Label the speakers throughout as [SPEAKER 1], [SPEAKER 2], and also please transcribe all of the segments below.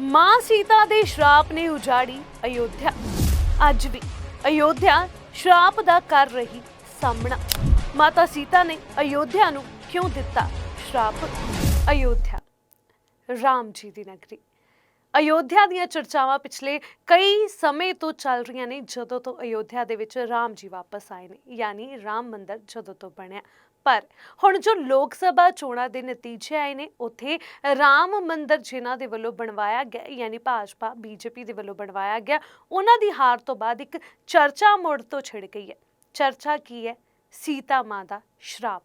[SPEAKER 1] ਮਾਂ ਸੀਤਾ ਦੇ ਸ਼ਰਾਪ ਨੇ ਉਜਾੜੀ ਅਯੋਧਿਆ। ਅੱਜ ਵੀ ਅਯੋਧਿਆ ਸ਼ਰਾਪ ਦਾ ਕਰ ਰਹੀ ਸਾਹਮਣਾ। ਮਾਤਾ ਸੀਤਾ ਨੇ ਅਯੋਧਿਆ ਨੂੰ ਕਿਉਂ ਦਿੱਤਾ ਸ਼ਰਾਪ? ਅਯੋਧਿਆ, ਰਾਮ ਜੀ ਦੀ ਨਗਰੀ। ਅਯੋਧਿਆ ਦੀਆਂ ਚਰਚਾਵਾਂ ਪਿਛਲੇ ਕਈ ਸਮੇਂ ਤੋਂ ਚੱਲ ਰਹੀਆਂ ਨੇ ਜਦੋਂ ਤੋਂ ਅਯੋਧਿਆ ਦੇ ਵਿੱਚ ਰਾਮ ਜੀ ਵਾਪਸ ਆਏ ਨੇ, ਯਾਨੀ ਰਾਮ ਮੰਦਿਰ ਜਦੋਂ ਤੋਂ ਬਣਿਆ। ਪਰ ਹੁਣ ਜੋ ਲੋਕ ਸਭਾ ਚੋਣਾਂ ਦੇ ਨਤੀਜੇ ਆਏ ਨੇ, ਉੱਥੇ ਰਾਮ ਮੰਦਰ ਜਿਨ੍ਹਾਂ ਦੇ ਵੱਲੋਂ ਬਣਵਾਇਆ ਗਿਆ, ਯਾਨੀ ਭਾਜਪਾ, ਬੀਜੇਪੀ ਦੇ ਵੱਲੋਂ ਬਣਵਾਇਆ ਗਿਆ, ਉਹਨਾਂ ਦੀ ਹਾਰ ਤੋਂ ਬਾਅਦ ਇੱਕ ਚਰਚਾ ਮੁੜ ਤੋਂ ਛਿੜ ਗਈ ਹੈ। ਚਰਚਾ ਕੀ ਹੈ? ਸੀਤਾ ਮਾਂ ਦਾ ਸ਼ਰਾਪ।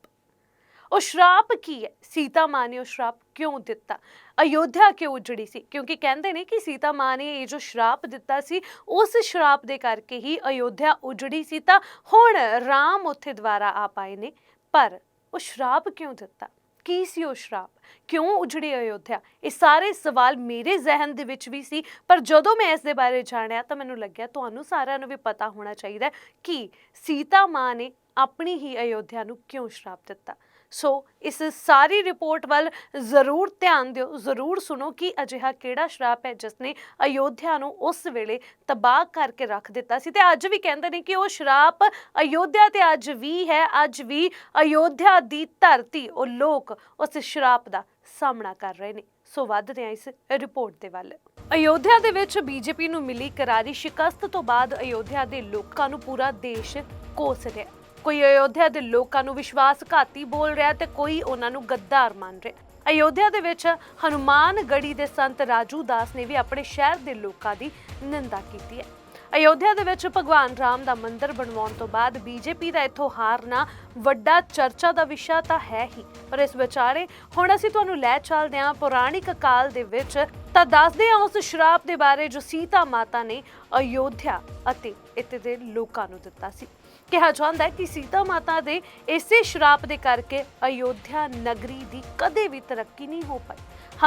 [SPEAKER 1] ਉਹ ਸ਼ਰਾਪ ਕੀ ਹੈ? ਸੀਤਾ ਮਾਂ ਨੇ ਉਹ ਸ਼ਰਾਪ ਕਿਉਂ ਦਿੱਤਾ? ਅਯੋਧਿਆ ਕਿਉਂ ਉਜੜੀ ਸੀ? ਕਿਉਂਕਿ ਕਹਿੰਦੇ ਨੇ ਕਿ ਸੀਤਾ ਮਾਂ ਨੇ ਇਹ ਜੋ ਸ਼ਰਾਪ ਦਿੱਤਾ ਸੀ, ਉਸ ਸ਼ਰਾਪ ਦੇ ਕਰਕੇ ਹੀ ਅਯੋਧਿਆ ਉਜੜੀ ਸੀ ਤਾਂ ਹੁਣ ਰਾਮ ਉੱਥੇ ਦੁਬਾਰਾ ਆ ਪਾਏ ਨੇ। ਪਰ ਉਹ ਸ਼ਰਾਪ ਕਿਉਂ ਦਿੱਤਾ? ਕੀ ਸੀ ਉਹ ਸ਼ਰਾਬ? ਕਿਉਂ ਉਜੜੀ ਅਯੋਧਿਆ ਇਹ ਸਾਰੇ ਸਵਾਲ ਮੇਰੇ ਜ਼ਿਹਨ ਦੇ ਵਿੱਚ ਵੀ ਸੀ, ਪਰ ਜਦੋਂ ਮੈਂ ਇਸ ਦੇ ਬਾਰੇ ਜਾਣਿਆ ਤਾਂ ਮੈਨੂੰ ਲੱਗਿਆ ਤੁਹਾਨੂੰ ਸਾਰਿਆਂ ਨੂੰ ਵੀ ਪਤਾ ਹੋਣਾ ਚਾਹੀਦਾ ਕਿ ਸੀਤਾ ਮਾਂ ਨੇ ਆਪਣੀ ਹੀ ਅਯੋਧਿਆ ਨੂੰ ਕਿਉਂ ਸ਼ਰਾਪ ਦਿੱਤਾ? ਸੋ ਇਸ ਸਾਰੀ ਰਿਪੋਰਟ ਵੱਲ ਜ਼ਰੂਰ ਧਿਆਨ ਦਿਓ, ਜ਼ਰੂਰ ਸੁਣੋ ਕਿ ਅਜਿਹਾ ਕਿਹੜਾ ਸ਼ਰਾਪ ਹੈ ਜਿਸ ਨੇ ਅਯੋਧਿਆ ਨੂੰ ਉਸ ਵੇਲੇ ਤਬਾਹ ਕਰਕੇ ਰੱਖ ਦਿੱਤਾ ਸੀ। ਤੇ ਅੱਜ ਵੀ ਕਹਿੰਦੇ ਨੇ ਕਿ ਉਹ ਸ਼ਰਾਪ ਅਯੋਧਿਆ ਤੇ ਅੱਜ ਵੀ ਹੈ, ਅੱਜ ਵੀ ਅਯੋਧਿਆ ਦੀ ਧਰਤੀ, ਉਹ ਲੋਕ ਉਸ ਸ਼ਰਾਪ ਦਾ ਸਾਹਮਣਾ ਕਰ ਰਹੇ ਨੇ। ਸੋ ਵੱਧਦੇ ਹਾਂ ਇਸ ਰਿਪੋਰਟ ਦੇ ਵੱਲ। ਅਯੋਧਿਆ ਦੇ ਵਿੱਚ ਬੀਜੇਪੀ ਨੂੰ ਮਿਲੀ ਕਰਾਰੀ ਸ਼ਿਕਸਤ ਤੋਂ ਬਾਅਦ ਅਯੋਧਿਆ ਦੇ ਲੋਕਾਂ ਨੂੰ ਪੂਰਾ ਦੇਸ਼ ਕੋਸ ਰਿਹਾ। ਕੋਈ ਅਯੋਧਿਆ ਦੇ ਲੋਕਾਂ ਨੂੰ ਵਿਸ਼ਵਾਸਘਾਤੀ ਬੋਲ ਰਿਹਾ ਤੇ ਕੋਈ ਉਹਨਾਂ ਨੂੰ ਗੱਦਾਰ ਮੰਨ ਰਿਹਾ। ਅਯੋਧਿਆ ਦੇ ਵਿੱਚ ਹਨੂਮਾਨ ਗੜੀ ਦੇ ਸੰਤ ਰਾਜੂ ਦਾਸ ਨੇ ਵੀ ਆਪਣੇ ਸ਼ਹਿਰ ਦੇ ਲੋਕਾਂ ਦੀ ਨਿੰਦਾ ਕੀਤੀ ਹੈ। ਅਯੋਧਿਆ ਦੇ ਵਿੱਚ ਭਗਵਾਨ ਰਾਮ ਦਾ ਮੰਦਿਰ ਬਣਵਾਉਣ ਤੋਂ ਬਾਅਦ ਬੀਜੇਪੀ ਦਾ ਇੱਥੋਂ ਹਾਰਨਾ ਵੱਡਾ ਚਰਚਾ ਦਾ ਵਿਸ਼ਾ ਤਾਂ ਹੈ ਹੀ। ਪਰ ਇਸ ਵਿਚਾਰੇ, ਹੁਣ ਅਸੀਂ ਤੁਹਾਨੂੰ ਲੈ ਚੱਲਦੇ ਹਾਂ ਪੁਰਾਣਿਕ ਕਾਲ ਦੇ ਵਿੱਚ ਤਾਂ ਦੱਸਦੇ ਹਾਂ ਉਸ ਸ਼ਰਾਪ ਦੇ ਬਾਰੇ ਜੋ ਸੀਤਾ ਮਾਤਾ ਨੇ ਅਯੋਧਿਆ ਅਤੇ ਇੱਥੇ ਦੇ ਲੋਕਾਂ ਨੂੰ ਦਿੱਤਾ ਸੀ। ਕਿਹਾ ਜਾਂਦਾ ਹੈ ਕਿ ਸੀਤਾ ਮਾਤਾ ਦੇ ਇਸੇ ਸ਼ਰਾਪ ਦੇ ਕਰਕੇ ਅਯੋਧਿਆ ਨਗਰੀ ਦੀ ਕਦੇ ਵੀ ਤਰੱਕੀ ਨਹੀਂ ਹੋ ਪਾਈ।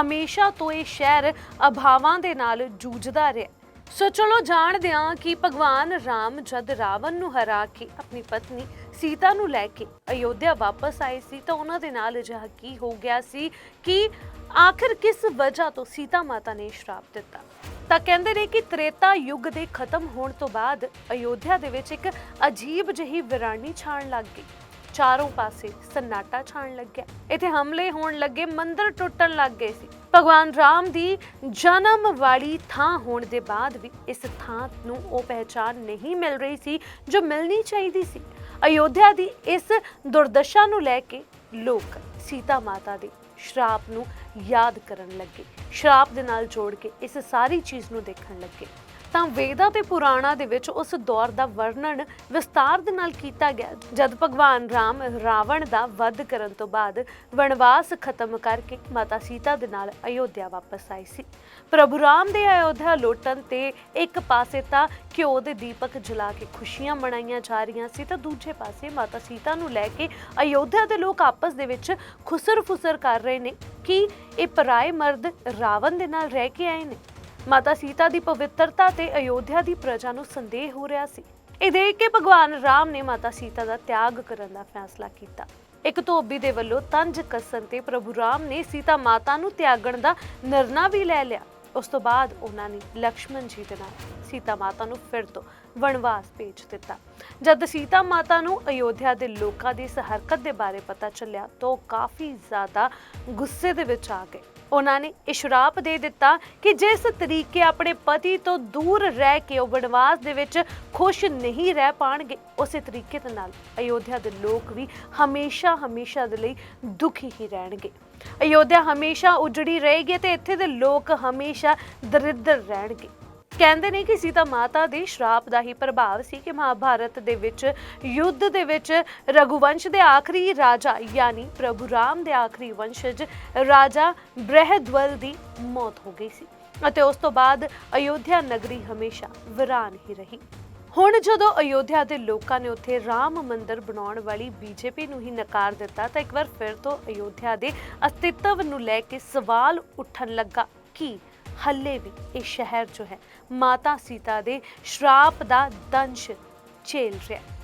[SPEAKER 1] ਹਮੇਸ਼ਾ ਤੋਂ ਇਹ ਸ਼ਹਿਰ ਅਭਾਵਾਂ ਦੇ ਨਾਲ ਜੂਝਦਾ ਰਿਹਾ। ਸੋ ਚਲੋ ਜਾਣਦੇ ਹਾਂ ਕਿ ਭਗਵਾਨ ਰਾਮ ਜਦ ਰਾਵਣ ਨੂੰ ਹਰਾ ਕੇ ਆਪਣੀ ਪਤਨੀ ਸੀਤਾ ਨੂੰ ਲੈ ਕੇ ਅਯੋਧਿਆ ਵਾਪਸ ਆਏ ਸੀ ਤਾਂ ਉਹਨਾਂ ਦੇ ਨਾਲ ਅਜਿਹਾ ਕੀ ਹੋ ਗਿਆ ਸੀ ਕਿ ਆਖਿਰ ਕਿਸ ਵਜ੍ਹਾ ਤੋਂ ਸੀਤਾ ਮਾਤਾ ਨੇ ਸ਼ਰਾਪ ਦਿੱਤਾ? ਤਾਂ ਕਹਿੰਦੇ ਨੇ ਕਿ ਤ੍ਰੇਤਾ ਯੁੱਗ ਦੇ ਖਤਮ ਹੋਣ ਤੋਂ ਬਾਅਦ ਅਯੋਧਿਆ ਦੇ ਵਿੱਚ ਇੱਕ ਅਜੀਬ ਜਿਹੀ ਵਿਰਾਨੀ ਛਾਣ ਲੱਗ ਗਈ। ਚਾਰੋਂ ਪਾਸੇ ਸੰਨਾਟਾ ਛਾਣ ਲੱਗਿਆ। ਇੱਥੇ ਹਮਲੇ ਹੋਣ ਲੱਗੇ, ਮੰਦਿਰ ਟੁੱਟਣ ਲੱਗ ਗਏ ਸੀ। ਭਗਵਾਨ ਰਾਮ ਦੀ ਜਨਮ ਵਾਲੀ ਥਾਂ ਹੋਣ ਦੇ ਬਾਅਦ ਵੀ ਇਸ ਥਾਂ ਨੂੰ ਉਹ ਪਹਿਚਾਨ ਨਹੀਂ ਮਿਲ ਰਹੀ ਸੀ, ਜੋ ਮਿਲਣੀ ਚਾਹੀਦੀ ਸੀ। ਅਯੋਧਿਆ ਦੀ ਇਸ ਦੁਰਦਸ਼ਾ ਨੂੰ ਲੈ ਕੇ ਲੋਕ ਸੀਤਾ ਮਾਤਾ ਦੇ ਸ਼ਰਾਪ ਨੂੰ ਯਾਦ ਕਰਨ ਲੱਗੇ, ਸ਼ਰਾਪ ਦੇ ਨਾਲ ਜੋੜ ਕੇ ਇਸ ਸਾਰੀ ਚੀਜ਼ ਨੂੰ ਦੇਖਣ ਲੱਗੇ। ਤਾਂ ਵੇਦਾਂ ਤੇ ਪੁਰਾਣਾਂ ਦੇ ਵਿੱਚ ਉਸ ਦੌਰ ਦਾ ਵਰਣਨ ਵਿਸਤਾਰ ਦੇ ਨਾਲ ਕੀਤਾ ਗਿਆ। ਜਦ ਭਗਵਾਨ ਰਾਮ ਰਾਵਣ ਦਾ ਵੱਧ ਕਰਨ ਤੋਂ ਬਾਅਦ ਵਣਵਾਸ ਖਤਮ ਕਰਕੇ ਮਾਤਾ ਸੀਤਾ ਦੇ ਨਾਲ ਅਯੋਧਿਆ ਵਾਪਸ ਆਈ ਸੀ। ਪ੍ਰਭੂ ਰਾਮ ਦੇ ਅਯੋਧਿਆ ਲੋਟਣ ਤੇ ਇੱਕ ਪਾਸੇ ਤਾਂ ਘਿਓ ਦੇ ਦੀਪਕ ਜਲਾ ਕੇ ਖੁਸ਼ੀਆਂ ਮਨਾਈਆਂ ਜਾ ਰਹੀਆਂ ਸੀ, ਤਾਂ ਦੂਜੇ ਪਾਸੇ ਮਾਤਾ ਸੀਤਾ ਨੂੰ ਲੈ ਕੇ ਅਯੋਧਿਆ ਦੇ ਲੋਕ ਆਪਸ ਦੇ ਵਿੱਚ ਖੁਸਰ ਫੁਸਰ ਕਰ ਰਹੇ ਨੇ। ਕਿ ਇਹ ਪਰਾਏ ਮਰਦ ਰਾਵਣ ਦੇ ਨਾਲ ਰਹਿ ਕੇ ਆਏ ਨੇ। ਮਾਤਾ ਸੀਤਾ ਦੀ ਪਵਿੱਤਰਤਾ ਤੇ ਅਯੋਧਿਆ ਦੀ ਪ੍ਰਜਾ ਨੂੰ ਸੰਦੇਹ ਹੋ ਰਿਹਾ ਸੀ। ਇਹ ਦੇਖ ਕੇ ਭਗਵਾਨ ਰਾਮ ਨੇ ਮਾਤਾ ਸੀਤਾ ਦਾ ਤਿਆਗ ਕਰਨ ਦਾ ਫੈਸਲਾ ਕੀਤਾ। ਇੱਕ ਧੋਬੀ ਦੇ ਵੱਲੋਂ ਤੰਜ ਕੱਸਣ ਤੇ ਪ੍ਰਭੂ ਰਾਮ ਨੇ ਸੀਤਾ ਮਾਤਾ ਨੂੰ ਤਿਆਗਣ ਦਾ ਨਿਰਣਾ ਵੀ ਲੈ ਲਿਆ। ਉਸ ਤੋਂ ਬਾਅਦ ਉਹਨਾਂ ਨੇ ਲਕਸ਼ਮਣ ਜੀ ਦੇ ਨਾਲ ਸੀਤਾ ਮਾਤਾ ਨੂੰ ਫਿਰ ਤੋਂ ਵਣਵਾਸ ਭੇਜ ਦਿੱਤਾ। ਜਦ ਸੀਤਾ ਮਾਤਾ ਨੂੰ ਅਯੋਧਿਆ ਦੇ ਲੋਕਾਂ ਦੀ ਇਸ ਹਰਕਤ ਦੇ ਬਾਰੇ ਪਤਾ ਚੱਲਿਆ, ਤਾਂ ਉਹ ਕਾਫੀ ਜ਼ਿਆਦਾ ਗੁੱਸੇ ਦੇ ਵਿੱਚ ਆ ਗਏ। ਉਹਨਾਂ ਨੇ ਇਸ਼ਰਾਪ ਦੇ ਦਿੱਤਾ ਕਿ ਜਿਸ ਤਰੀਕੇ ਆਪਣੇ ਪਤੀ ਤੋਂ ਦੂਰ ਰਹਿ ਕੇ ਉਹ ਵਣਵਾਸ ਦੇ ਵਿੱਚ ਖੁਸ਼ ਨਹੀਂ ਰਹਿ ਪਾਣਗੇ, ਉਸੇ ਤਰੀਕੇ ਦੇ ਨਾਲ ਅਯੋਧਿਆ ਦੇ ਲੋਕ ਵੀ ਹਮੇਸ਼ਾ ਹਮੇਸ਼ਾ ਦੇ ਲਈ ਦੁਖੀ ਹੀ ਰਹਿਣਗੇ। ਅਯੋਧਿਆ ਹਮੇਸ਼ਾ ਉਜੜੀ ਰਹੇਗੀ ਤੇ ਇੱਥੇ ਦੇ ਲੋਕ ਹਮੇਸ਼ਾ ਦਰਿਦਰ ਰਹਿਣਗੇ। ਕਹਿੰਦੇ ਨੇ ਕਿ ਸੀਤਾ ਮਾਤਾ ਦੇ ਸ਼ਰਾਪ ਦਾ ਹੀ ਪ੍ਰਭਾਵ ਸੀ ਕਿ ਮਹਾਭਾਰਤ ਦੇ ਵਿੱਚ, ਯੁੱਧ ਦੇ ਵਿੱਚ ਰਘੁਵੰਸ਼ ਦੇ ਆਖਰੀ ਰਾਜਾ ਯਾਨੀ ਪ੍ਰਭੂ ਰਾਮ ਦੇ ਆਖਰੀ ਵੰਸ਼ਜ ਰਾਜਾ ਬ੍ਰਹਦਵਲ ਦੀ ਮੌਤ ਹੋ ਗਈ ਸੀ। ਅਤੇ ਉਸ ਤੋਂ ਬਾਅਦ ਅਯੋਧਿਆ ਨਗਰੀ ਹਮੇਸ਼ਾ ਵਿਰਾਨ ਹੀ ਰਹੀ। ਹੁਣ ਜਦੋਂ ਅਯੋਧਿਆ ਦੇ ਲੋਕਾਂ ਨੇ ਉੱਥੇ ਰਾਮ ਮੰਦਿਰ ਬਣਾਉਣ ਵਾਲੀ ਬੀਜੇਪੀ ਨੂੰ ਹੀ ਨਕਾਰ ਦਿੱਤਾ, ਤਾਂ ਇੱਕ ਵਾਰ ਫਿਰ ਤੋਂ ਅਯੋਧਿਆ ਦੇ ਅਸਤਿਤਵ ਨੂੰ ਲੈ ਕੇ ਸਵਾਲ ਉੱਠਣ ਲੱਗਾ, ਕਿ ਹੱਲੇ ਵੀ ਇਹ ਸ਼ਹਿਰ ਜੋ ਹੈ ਮਾਤਾ ਸੀਤਾ ਦੇ ਸ਼ਰਾਪ ਦਾ ਦੰਸ਼ ਝੇਲ ਰਿਹਾ